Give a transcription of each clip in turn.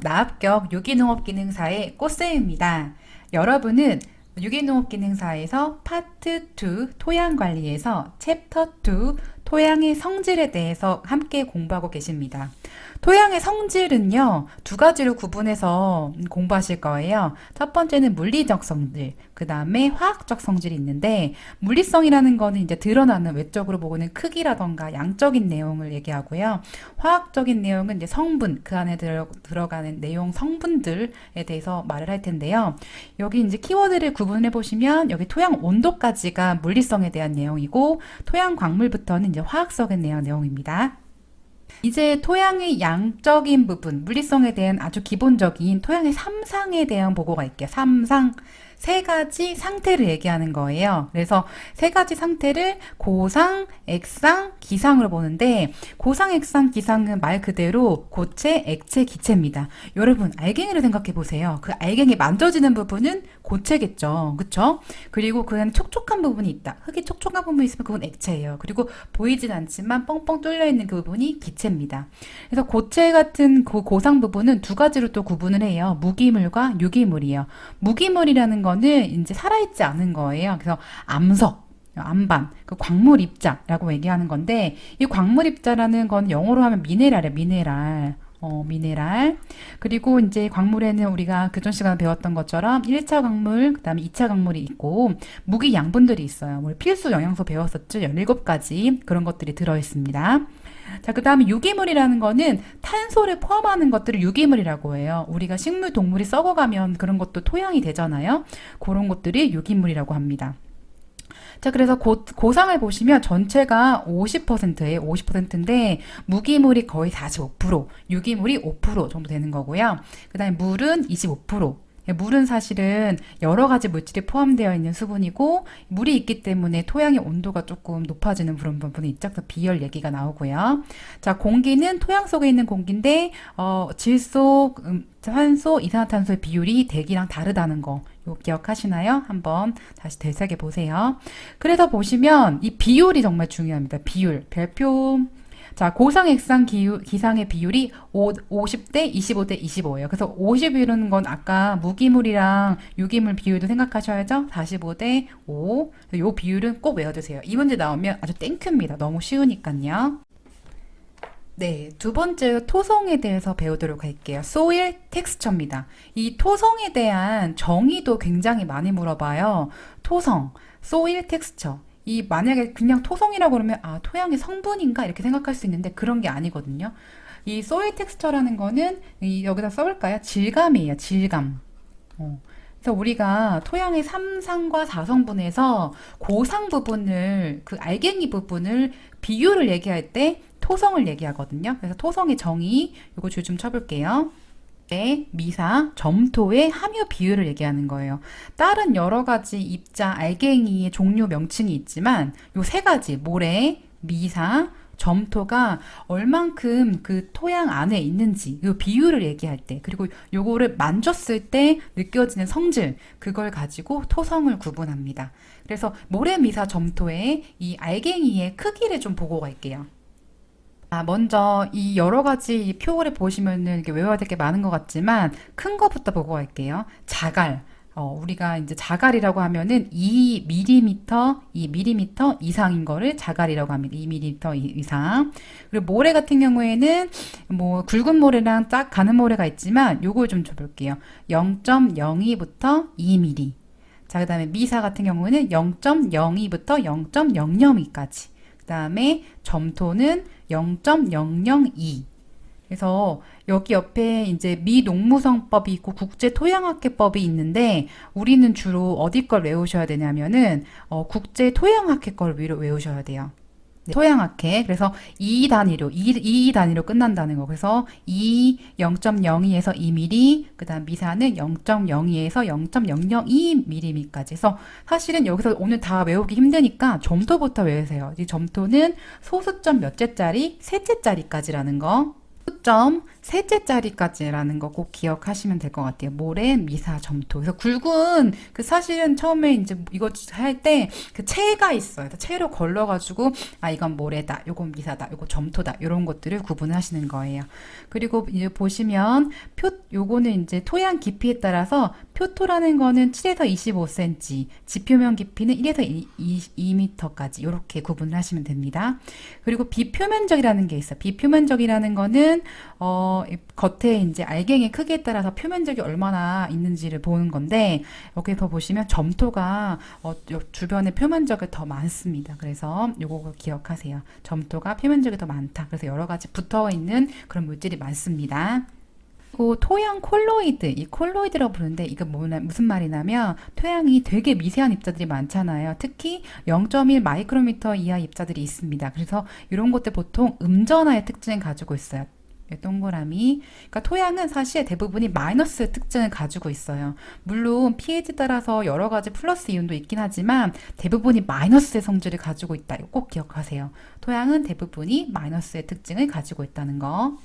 나합격 유기농업기능사의 꽃쌤입니다. 여러분은 유기농업기능사에서 파트 2 토양관리에서 챕터 2 토양의 성질에 대해서 함께 공부하고 계십니다. 토양의 성질은요, 두 가지로 구분해서 공부하실 거예요. 첫 번째는 물리적 성질, 그 다음에 화학적 성질이 있는데, 물리성이라는 거는 이제 드러나는 외적으로 보고는 크기라던가 양적인 내용을 얘기하고요. 화학적인 내용은 이제 성분, 그 안에 들어, 들어가는 내용 성분들에 대해서 말을 할 텐데요. 여기 이제 키워드를 구분해 보시면, 여기 토양 온도까지가 물리성에 대한 내용이고, 토양 광물부터는 이제 화학성에 대한 내용입니다. 이제 토양의 양적인 부분, 물리성에 대한 아주 기본적인 토양의 삼상에 대한 보고가 있게요. 삼상. 세 가지 상태를 얘기하는 거예요. 그래서 세 가지 상태를 고상, 액상, 기상으로 보는데 고상, 액상, 기상은 말 그대로 고체, 액체, 기체입니다. 여러분 알갱이를 생각해 보세요. 그 알갱이 만져지는 부분은 고체겠죠. 그쵸? 그리고 그 안에 촉촉한 부분이 있다. 흙이 촉촉한 부분이 있으면 그건 액체예요. 그리고 보이진 않지만 뻥뻥 뚫려 있는 그 부분이 기체입니다. 그래서 고체 같은 그 고상 부분은 두 가지로 또 구분을 해요. 무기물과 유기물이요. 무기물이라는 거는 이제 살아있지 않은 거예요. 그래서 암석, 암반, 그 광물 입자라고 얘기하는 건데 이 광물 입자라는 건 영어로 하면 미네랄이에요. 미네랄. 어, 미네랄. 그리고 이제 광물에는 우리가 그전 시간에 배웠던 것처럼 1차 광물, 그 다음에 2차 광물이 있고, 무기 양분들이 있어요. 우리 필수 영양소 배웠었죠? 17가지 그런 것들이 들어있습니다. 자, 그 다음에 유기물이라는 거는 탄소를 포함하는 것들을 유기물이라고 해요. 우리가 식물, 동물이 썩어가면 그런 것도 토양이 되잖아요. 그런 것들이 유기물이라고 합니다. 자, 그래서 고, 고상을 보시면 전체가 50%예요. 50%인데 무기물이 거의 45%, 유기물이 5% 정도 되는 거고요. 그 다음에 물은 25%. 물은 사실은 여러 가지 물질이 포함되어 있는 수분이고 물이 있기 때문에 토양의 온도가 조금 높아지는 그런 부분이 있죠. 그래서 비열 얘기가 나오고요. 자, 공기는 토양 속에 있는 공기인데 어, 질소, 음, 산소, 이산화탄소의 비율이 대기랑 다르다는 거. 요 기억하시나요? 한번 다시 되새겨 보세요. 그래서 보시면 이 비율이 정말 중요합니다. 비율. 별표 자, 고상, 액상, 기상의 비율이 5, 50대 25대 25예요. 그래서 50이라는 건 아까 무기물이랑 유기물 비율도 생각하셔야죠. 45대 5. 이 비율은 꼭 외워두세요. 이 문제 나오면 아주 땡큐입니다. 너무 쉬우니까요. 네, 두 번째 토성에 대해서 배우도록 할게요. 소일 텍스처입니다. 이 토성에 대한 정의도 굉장히 많이 물어봐요. 토성, 소일 텍스처. 이 만약에 그냥 토성이라고 그러면 아 토양의 성분인가 이렇게 생각할 수 있는데 그런 게 아니거든요. 이 소일 텍스처라는 거는 이 여기다 써볼까요? 질감이에요. 질감. 어. 그래서 우리가 토양의 3상과 4성분에서 고상 부분을 그 알갱이 부분을 비율을 얘기할 때 토성을 얘기하거든요. 그래서 토성의 정의 이거 줄 좀 쳐볼게요. 의 미사, 점토의 함유 비율을 얘기하는 거예요. 다른 여러 가지 입자, 알갱이의 종류 명칭이 있지만 요 세 가지 모래, 미사, 점토가 얼만큼 그 토양 안에 있는지 요 비율을 얘기할 때 그리고 요거를 만졌을 때 느껴지는 성질 그걸 가지고 토성을 구분합니다. 그래서 모래, 미사, 점토의 이 알갱이의 크기를 좀 보고 갈게요. 아, 먼저 이 여러 가지 표를 보시면은 이렇게 외워야 될 게 많은 것 같지만 큰 거부터 보고 갈게요. 자갈. 어, 우리가 이제 자갈이라고 하면은 2mm, 2mm 이상인 거를 자갈이라고 합니다. 2mm 이상. 그리고 모래 같은 경우에는 뭐 굵은 모래랑 딱 가는 모래가 있지만 요걸 좀 줘볼게요. 0.02부터 2mm. 자, 그 다음에 미사 같은 경우는 0.02부터 0.002까지. 그 다음에 점토는 0.002. 그래서 여기 옆에 이제 미농무성법이 있고 국제토양학회법이 있는데 우리는 주로 어디 걸 외우셔야 되냐면은 어, 국제토양학회 걸 외우셔야 돼요. 네, 토양학회. 그래서 2 단위로 2, 2 단위로 끝난다는 거. 그래서 2 0.02에서 2mm, 그다음 미사는 0.02에서 0.002mm까지. 해서 사실은 여기서 오늘 다 외우기 힘드니까 점토부터 외우세요. 이 점토는 소수점 몇째짜리, 셋째짜리까지라는 거. 수점 셋째 자리까지라는 거 꼭 기억하시면 될 것 같아요. 모래, 미사, 점토. 그래서 굵은 그 사실은 처음에 이제 이거 할 때그 채가 있어요. 채로 걸러가지고 아 이건 모래다, 요건 미사다, 요거 점토다 이런 것들을 구분하시는 거예요. 그리고 이제 보시면 표 요거는 이제 토양 깊이에 따라서 표토라는 거는 7에서 25cm, 지표면 깊이는 1에서 2, 2m까지 이렇게 구분을 하시면 됩니다. 그리고 비표면적이라는 게 있어요. 비표면적이라는 거는 어, 이 겉에 이제 알갱이 크기에 따라서 표면적이 얼마나 있는지를 보는 건데 여기서 보시면 점토가 어, 요 주변에 표면적이 더 많습니다. 그래서 요거 기억하세요. 점토가 표면적이 더 많다. 그래서 여러 가지 붙어 있는 그런 물질이 많습니다. 그리고 토양 콜로이드, 이 콜로이드라고 부르는데 이거 뭐나, 무슨 말이냐면 토양이 되게 미세한 입자들이 많잖아요. 특히 0.1 마이크로미터 이하 입자들이 있습니다. 그래서 이런 것들 보통 음전화의 특징을 가지고 있어요. 이 동그라미. 그러니까 토양은 사실 대부분이 마이너스 특징을 가지고 있어요. 물론 pH 따라서 여러 가지 플러스 이온도 있긴 하지만 대부분이 마이너스의 성질을 가지고 있다. 이거 꼭 기억하세요. 토양은 대부분이 마이너스의 특징을 가지고 있다는 거.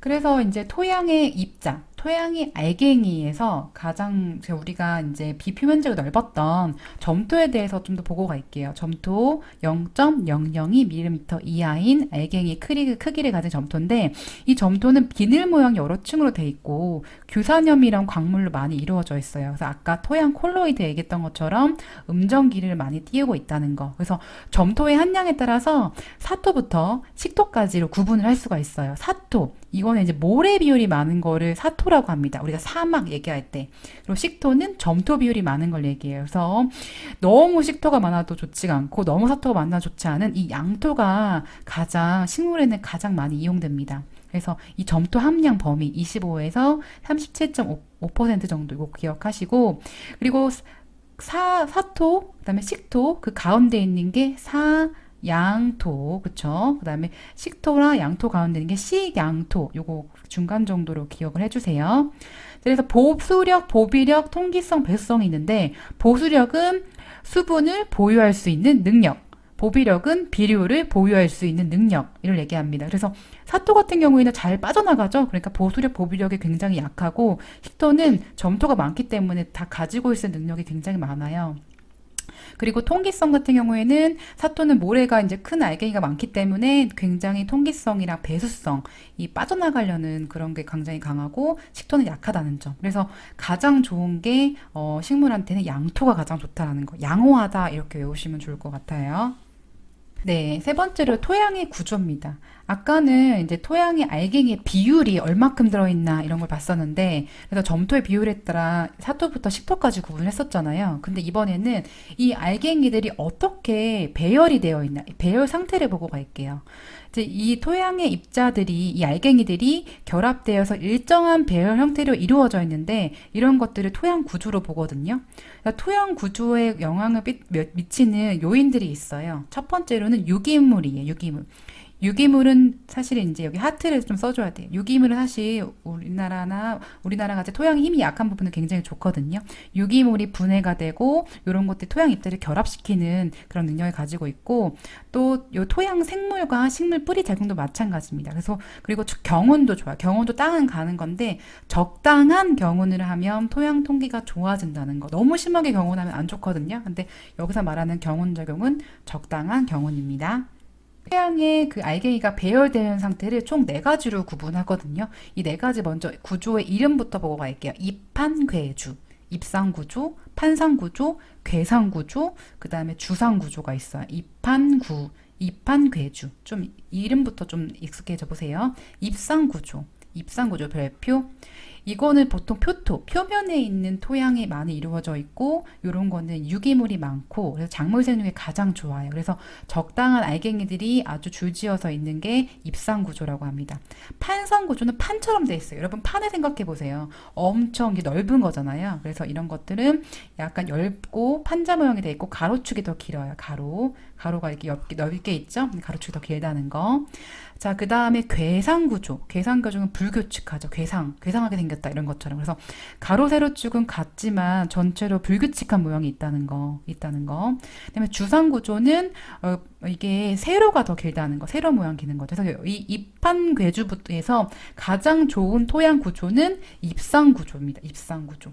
그래서 이제 토양의 입자, 토양의 알갱이에서 가장 우리가 이제 비표면적이 넓었던 점토에 대해서 좀 더 보고 갈게요. 점토 0.002mm 이하인 알갱이 크기, 크기를 가진 점토인데 이 점토는 비늘 모양 여러 층으로 돼 있고 규산염이랑 광물로 많이 이루어져 있어요. 그래서 아까 토양 콜로이드 얘기했던 것처럼 음전기를 많이 띄우고 있다는 거. 그래서 점토의 함량에 따라서 사토부터 식토까지로 구분을 할 수가 있어요. 사토 이거는 이제 모래 비율이 많은 거를 사토 라고 합니다. 우리가 사막 얘기할 때. 그리고 식토는 점토 비율이 많은 걸 얘기해요. 그래서 너무 식토가 많아도 좋지가 않고 너무 사토가 많아 좋지 않은 이 양토가 가장 식물에는 가장 많이 이용됩니다. 그래서 이 점토 함량 범위 25에서 37.5% 정도 이거 기억하시고 그리고 사 사토 그 다음에 식토 그 가운데 있는 게 사 양토 그쵸 그 다음에 식토랑 양토 가운데 있는 게 식양토 요거 중간 정도로 기억을 해주세요 그래서 보수력 보비력 통기성 배수성이 있는데 보수력은 수분을 보유할 수 있는 능력 보비력은 비료를 보유할 수 있는 능력을 얘기합니다. 그래서 사토 같은 경우에는 잘 빠져나가죠. 그러니까 보수력, 보비력이 굉장히 약하고 식토는 점토가 많기 때문에 다 가지고 있을 능력이 굉장히 많아요. 그리고 통기성 같은 경우에는 사토는 모래가 이제 큰 알갱이가 많기 때문에 굉장히 통기성이랑 배수성, 이 빠져나가려는 그런 게 굉장히 강하고 식토는 약하다는 점. 그래서 가장 좋은 게 어, 식물한테는 양토가 가장 좋다라는 거. 양호하다 이렇게 외우시면 좋을 것 같아요. 네, 세 번째로 토양의 구조입니다. 아까는 이제 토양의 알갱이의 비율이 얼마큼 들어있나 이런 걸 봤었는데, 그래서 점토의 비율에 따라 사토부터 식토까지 구분을 했었잖아요. 근데 이번에는 이 알갱이들이 어떻게 배열이 되어 있나, 배열 상태를 보고 갈게요. 이제 이 토양의 입자들이, 이 알갱이들이 결합되어서 일정한 배열 형태로 이루어져 있는데, 이런 것들을 토양 구조로 보거든요. 그러니까 토양 구조에 영향을 미- 미치는 요인들이 있어요. 첫 번째로는 유기물이에요, 유기물. 유기물은 사실 이제 여기 하트를 좀 써줘야 돼요. 유기물은 사실 우리나라나 우리나라 같이 토양이 힘이 약한 부분은 굉장히 좋거든요. 유기물이 분해가 되고 이런 것들 토양 입자를 결합시키는 그런 능력을 가지고 있고 또 요 토양 생물과 식물 뿌리 작용도 마찬가지입니다. 그래서 그리고 주- 경운도 좋아요. 경운도 땅은 가는 건데 적당한 경운을 하면 토양 통기가 좋아진다는 거. 너무 심하게 경운하면 안 좋거든요. 근데 여기서 말하는 경운 적용은 적당한 경운입니다. 토양의 그 알갱이가 배열되는 상태를 총 네 가지로 구분하거든요. 이 네 가지 먼저 구조의 이름부터 보고 갈게요. 입판괴주, 입상구조, 판상구조, 괴상구조, 그 다음에 주상구조가 있어요. 입판구, 입판괴주. 좀 이름부터 좀 익숙해져 보세요. 입상구조, 입상구조 별표. 이거는 보통 표토, 표면에 있는 토양이 많이 이루어져 있고, 요런 거는 유기물이 많고, 그래서 작물 생육에 가장 좋아요. 그래서 적당한 알갱이들이 아주 줄지어서 있는 게 입상 구조라고 합니다. 판상 구조는 판처럼 돼 있어요. 여러분 판을 생각해 보세요. 엄청 넓은 거잖아요. 그래서 이런 것들은 약간 얇고 판자 모양이 돼 있고 가로축이 더 길어요. 가로 가로가 이렇게 넓게, 넓게 있죠. 가로축이 더 길다는 거. 자, 그 다음에 괴상 구조. 괴상 구조는 붉 불규칙하죠. 괴상, 괴상하게 생겼다 이런 것처럼. 그래서 가로 세로 쭉은 같지만 전체로 불규칙한 모양이 있다는 거, 있다는 거. 그 다음에 주상 구조는 어, 이게 세로가 더 길다는 거, 세로 모양 기는 거죠. 그래서 이 입판 궤주부에서 가장 좋은 토양 구조는 입상 구조입니다. 입상 구조.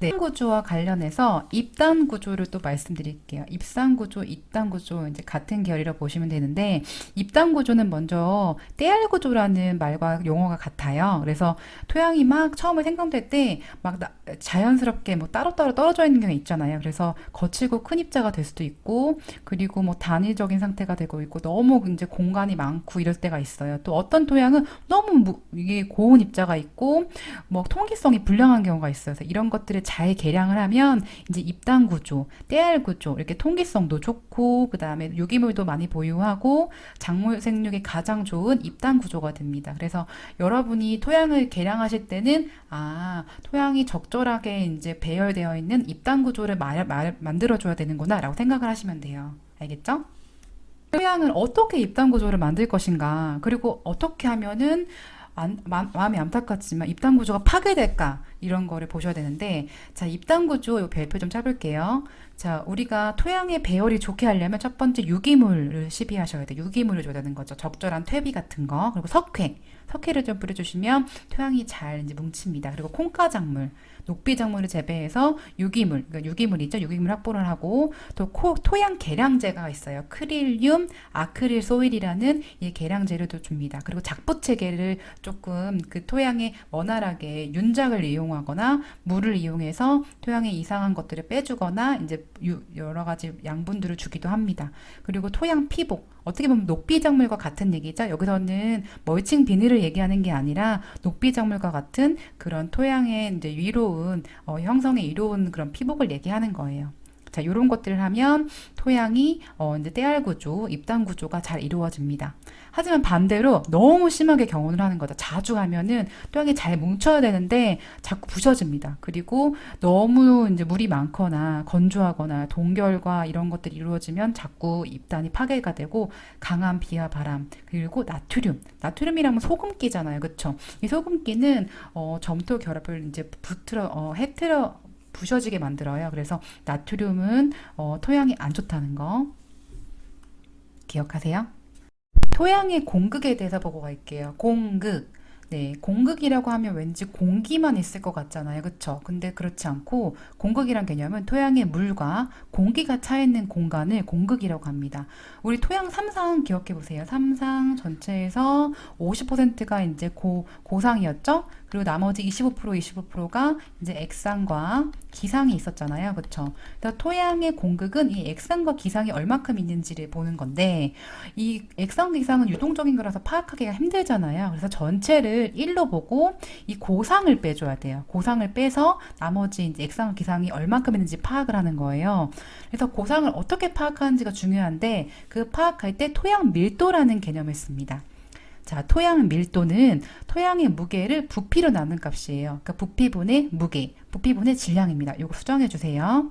네. 구조와 관련해서 입단 구조를 또 말씀드릴게요. 입상 구조, 입단 구조 이제 같은 계열이라고 보시면 되는데 입단 구조는 먼저 떼알 구조라는 말과 용어가 같아요. 그래서 토양이 막 처음에 생성될 때 막 자연스럽게 뭐 따로따로 떨어져 있는 경우 있잖아요. 그래서 거칠고 큰 입자가 될 수도 있고 그리고 뭐 단일적인 상태가 되고 있고 너무 이제 공간이 많고 이럴 때가 있어요. 또 어떤 토양은 너무 무- 이게 고온 입자가 있고 뭐 통기성이 불량한 경우가 있어요. 그래서 이런 것들을 잘 계량을 하면 이제 입단 구조, 떼알 구조 이렇게 통기성도 좋고 그 다음에 유기물도 많이 보유하고 작물 생육에 가장 좋은 입단 구조가 됩니다. 그래서 여러분이 토양을 계량하실 때는 아 토양이 적절하게 이제 배열되어 있는 입단 구조를 말, 말, 만들어 줘야 되는구나라고 생각을 하시면 돼요. 알겠죠? 토양을 어떻게 입단 구조를 만들 것인가 그리고 어떻게 하면은 안, 마, 마음이 안타깝지만 입단 구조가 파괴될까 이런 거를 보셔야 되는데 자 입단 구조 요 별표 좀 짜볼게요. 자 우리가 토양의 배열이 좋게 하려면 첫 번째 유기물을 시비하셔야 돼요. 유기물을 줘야 되는 거죠. 적절한 퇴비 같은 거 그리고 석회 석회를 좀 뿌려주시면 토양이 잘 이제 뭉칩니다. 그리고 콩가작물 녹비작물을 재배해서 유기물, 그러니까 유기물이죠. 유기물 확보를 하고 또 코, 토양 계량제가 있어요. 크릴륨, 아크릴 소일이라는 이 계량제를 줍니다. 그리고 작부 체계를 조금 그 토양에 원활하게 윤작을 이용하거나 물을 이용해서 토양에 이상한 것들을 빼주거나 이제 유- 여러 가지 양분들을 주기도 합니다. 그리고 토양 피복. 어떻게 보면 녹비작물과 같은 얘기죠. 여기서는 멀칭 비닐을 얘기하는 게 아니라 녹비작물과 같은 그런 토양의 이제 위로운 어, 형성에 이로운 그런 피복을 얘기하는 거예요. 자, 이런 것들을 하면 토양이 어, 이제 떼알 구조, 입단 구조가 잘 이루어집니다. 하지만 반대로 너무 심하게 경험을 하는 거죠. 자주 하면은 토양이 잘 뭉쳐야 되는데 자꾸 부셔집니다. 그리고 너무 이제 물이 많거나 건조하거나 동결과 이런 것들이 이루어지면 자꾸 입단이 파괴가 되고 강한 비와 바람 그리고 나트륨 나트륨이라면 소금기잖아요 그쵸 이 소금기는 어, 점토 결합을 이제 붙들어 어, 해트려 부셔지게 만들어요 그래서 나트륨은 어, 토양이 안 좋다는 거 기억하세요 토양의 공극에 대해서 보고 갈게요 공극 네, 공극이라고 하면 왠지 공기만 있을 것 같잖아요. 그쵸? 근데 그렇지 않고 공극이란 개념은 토양의 물과 공기가 차 있는 공간을 공극이라고 합니다. 우리 토양 삼상 기억해 보세요. 삼상 전체에서 50%가 이제 고, 고상이었죠? 그리고 나머지 25% 25%가 이제 액상과 기상이 있었잖아요. 그쵸? 그래서 토양의 공극은 이 액상과 기상이 얼마큼 있는지를 보는 건데 이 액상 기상은 유동적인 거라서 파악하기가 힘들잖아요. 그래서 전체를 1로 보고 이 고상을 빼줘야 돼요. 고상을 빼서 나머지 이제 액상 기상이 얼마큼 있는지 파악을 하는 거예요. 그래서 고상을 어떻게 파악하는지가 중요한데 그 파악할 때 토양 밀도라는 개념을 씁니다. 자, 토양 밀도는 토양의 무게를 부피로 나눈 값이에요. 그러니까 부피분의 무게, 부피분의 질량입니다. 이거 수정해 주세요.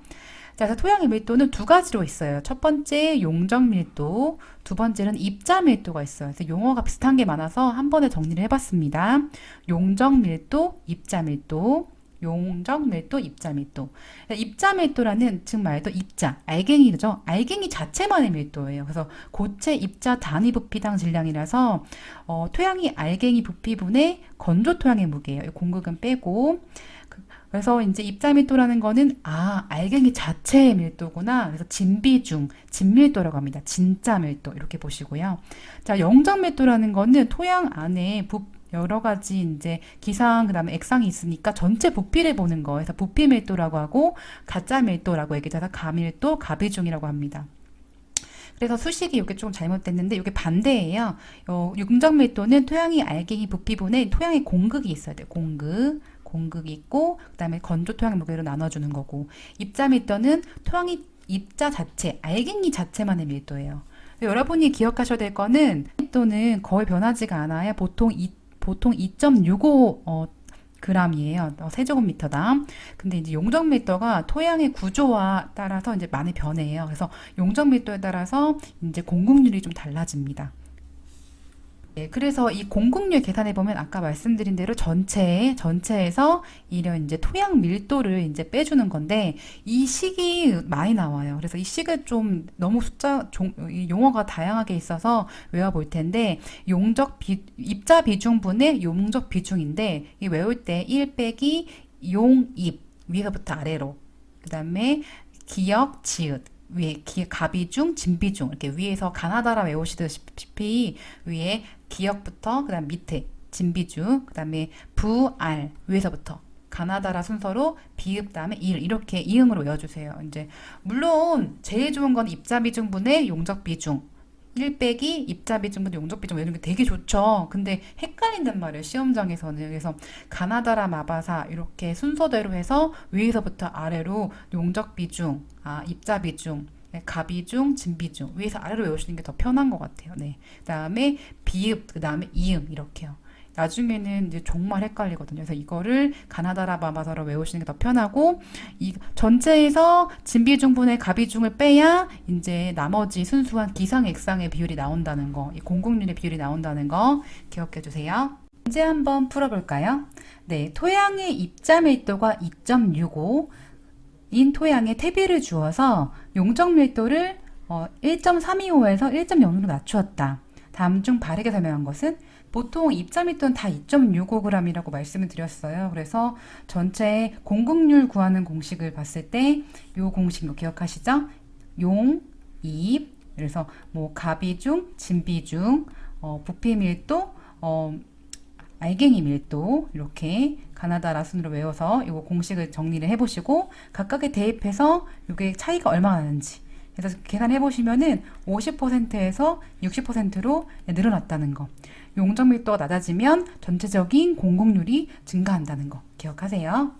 자, 그래서 토양의 밀도는 두 가지로 있어요. 첫 번째 용적 밀도, 두 번째는 입자 밀도가 있어요. 그래서 용어가 비슷한 게 많아서 한 번에 정리를 해봤습니다. 용적 밀도, 입자 밀도, 용적 밀도, 입자 밀도. 입자 밀도라는 즉 말도 입자, 알갱이죠. 알갱이 자체만의 밀도예요. 그래서 고체 입자 단위 부피당 질량이라서 어, 토양이 알갱이 부피분의 건조 토양의 무게예요. 이 공극은 빼고 그- 그래서 이제 입자 밀도라는 거는 아 알갱이 자체의 밀도구나. 그래서 진비중, 진밀도라고 합니다. 진짜 밀도 이렇게 보시고요. 자 영적 밀도라는 거는 토양 안에 부 여러 가지 이제 기상 그다음에 액상이 있으니까 전체 부피를 보는 거. 그래서 부피 밀도라고 하고 가짜 밀도라고 얘기해서 가밀도, 가비중이라고 합니다. 그래서 수식이 이게 좀 잘못됐는데 이게 반대예요. 어, 육적 밀도는 토양이 알갱이 부피분에 토양의 공극이 있어야 돼요. 공극. 공극이 있고 그다음에 건조 토양 무게로 나눠 주는 거고 입자 밀도는 토양이 입자 자체, 알갱이 자체만의 밀도예요. 여러분이 기억하셔야 될 거는 밀도는 거의 변하지가 않아요. 보통 이, 보통 2.65 어, 그램이에요. 어, 세제곱미터당. 근데 이제 용적 밀도가 토양의 구조와 따라서 이제 많이 변해요. 그래서 용적 밀도에 따라서 이제 공급률이 좀 달라집니다. 네, 그래서 이 공국률 계산해 보면 아까 말씀드린 대로 전체 전체에서 이런 이제 토양 밀도를 이제 빼주는 건데 이 식이 많이 나와요. 그래서 이 식을 좀 너무 숫자 종, 이 용어가 다양하게 있어서 외워볼 텐데 용적 비 입자 비중분의 용적 비중인데 이 외울 때 1 빼기 용입 위에서부터 아래로 그 다음에 기역 지읒 위에 기, 가비중, 진비중 이렇게 위에서 가나다라 외우시다시피 위에 기역부터 그다음 밑에 진비중 그다음에 부알 위에서부터 가나다라 순서로 비읍 다음에 일 이렇게 이음으로 외워주세요. 이제 물론 제일 좋은 건 입자 비중분의 용적 비중 1 빼기 입자 비중분 용적 비중 외우는 게 되게 좋죠. 근데 헷갈린단 말이에요. 시험장에서는. 그래서 가나다라 마바사 이렇게 순서대로 해서 위에서부터 아래로 용적 비중, 아, 입자 비중, 네, 가비중, 진비중 위에서 아래로 외우시는 게 더 편한 것 같아요. 네. 그 다음에 비읍, 그 다음에 이음 이렇게요. 나중에는 이제 정말 헷갈리거든요. 그래서 이거를 가나다라 마바사로 외우시는 게 더 편하고 이 전체에서 진비중분의 가비중을 빼야 이제 나머지 순수한 기상액상의 비율이 나온다는 거, 이 공국률의 비율이 나온다는 거 기억해 주세요. 문제 한번 풀어볼까요? 네, 토양의 입자 밀도가 2.65, 인 토양에 퇴비를 주어서 용적 밀도를 어, 1.325에서 1.0으로 낮추었다. 다음 중 바르게 설명한 것은 보통 입자 밀도는 다 2.65g이라고 말씀을 드렸어요. 그래서 전체 공국률 구하는 공식을 봤을 때 이 공식 뭐 기억하시죠? 용, 입, 그래서 뭐 가비중, 진비중, 어, 부피 밀도, 어, 알갱이 밀도 이렇게 가나다 라 순으로 외워서 이거 공식을 정리를 해보시고 각각에 대입해서 이게 차이가 얼마나 나는지 그래서 계산해 보시면은 50%에서 60%로 늘어났다는 거. 용적 밀도가 낮아지면 전체적인 공공률이 증가한다는 거 기억하세요.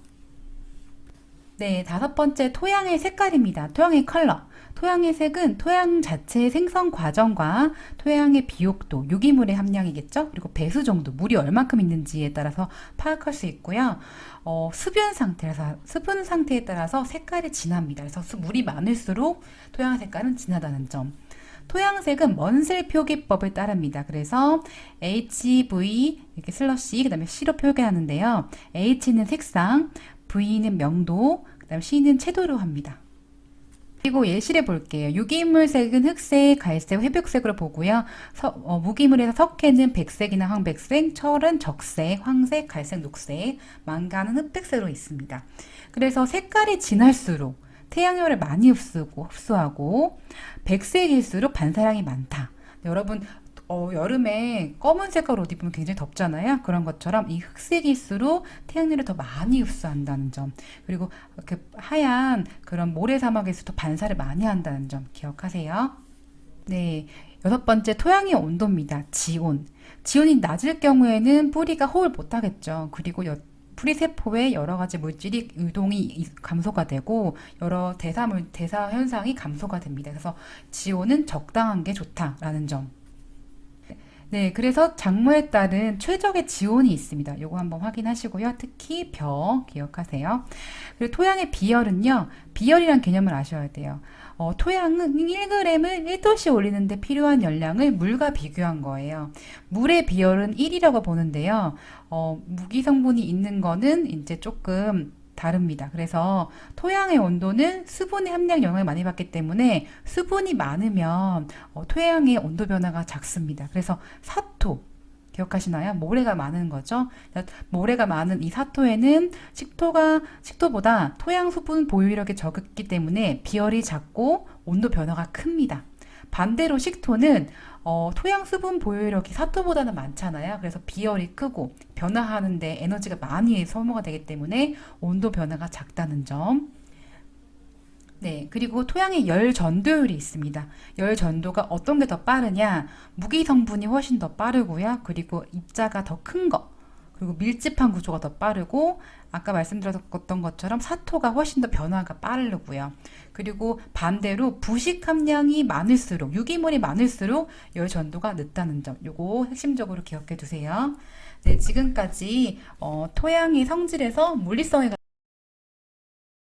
네, 다섯 번째 토양의 색깔입니다. 토양의 컬러. 토양의 색은 토양 자체의 생성 과정과 토양의 비옥도, 유기물의 함량이겠죠? 그리고 배수 정도, 물이 얼만큼 있는지에 따라서 파악할 수 있고요. 어, 수분 상태라서, 수분 상태에 따라서 색깔이 진합니다. 그래서 수- 물이 많을수록 토양 색깔은 진하다는 점. 토양색은 먼슬 표기법을 따릅니다. 그래서 HV 이렇게 슬러시 그다음에 C로 표기하는데요. H는 색상, V는 명도, 그다음 C는 채도로 합니다. 그리고 예시를 볼게요. 유기물색은 흑색, 갈색, 회백색으로 보고요. 서- 어, 무기물에서 석회는 백색이나 황백색, 철은 적색, 황색, 갈색, 녹색, 망가는 흑백색으로 있습니다. 그래서 색깔이 진할수록 태양열을 많이 흡수고, 흡수하고 백색일수록 반사량이 많다. 여러분 어, 여름에 검은 색깔 옷 입으면 굉장히 덥잖아요. 그런 것처럼 이 흑색일수록 태양열을 더 많이 흡수한다는 점. 그리고 그 하얀 그런 모래 사막에서도 반사를 많이 한다는 점 기억하세요. 네. 여섯 번째 토양의 온도입니다. 지온. 지온이 낮을 경우에는 뿌리가 호흡을 못 하겠죠. 그리고 여, 뿌리 세포에 여러 가지 물질이 유동이 이- 감소가 되고 여러 대사물 대사 현상이 감소가 됩니다. 그래서 지온은 적당한 게 좋다라는 점. 네, 그래서 작물에 따른 최적의 지온이 있습니다. 요거 한번 확인하시고요. 특히 벼 기억하세요. 그리고 토양의 비열은요. 비열이란 개념을 아셔야 돼요. 어, 토양은 1g을 1도씩 올리는데 필요한 열량을 물과 비교한 거예요. 물의 비열은 1이라고 보는데요. 어, 무기 성분이 있는 거는 이제 조금 다릅니다. 그래서 토양의 온도는 수분의 함량 영향을 많이 받기 때문에 수분이 많으면 어, 토양의 온도 변화가 작습니다. 그래서 사토 기억하시나요? 모래가 많은 거죠. 모래가 많은 이 사토에는 식토가 식토보다 토양 수분 보유력이 적기 때문에 비열이 작고 온도 변화가 큽니다. 반대로 식토는 어, 토양 수분 보유력이 사토보다는 많잖아요. 그래서 비열이 크고 변화하는데 에너지가 많이 소모가 되기 때문에 온도 변화가 작다는 점. 네, 그리고 토양의 열 전도율이 있습니다. 열 전도가 어떤 게 더 빠르냐? 무기 성분이 훨씬 더 빠르고요. 그리고 입자가 더 큰 거. 그리고 밀집한 구조가 더 빠르고 아까 말씀드렸던 것처럼 사토가 훨씬 더 변화가 빠르고요. 그리고 반대로 부식 함량이 많을수록 유기물이 많을수록 열 전도가 늦다는 점. 요거 핵심적으로 기억해 두세요. 네, 지금까지 어, 토양의 성질에서 물리성에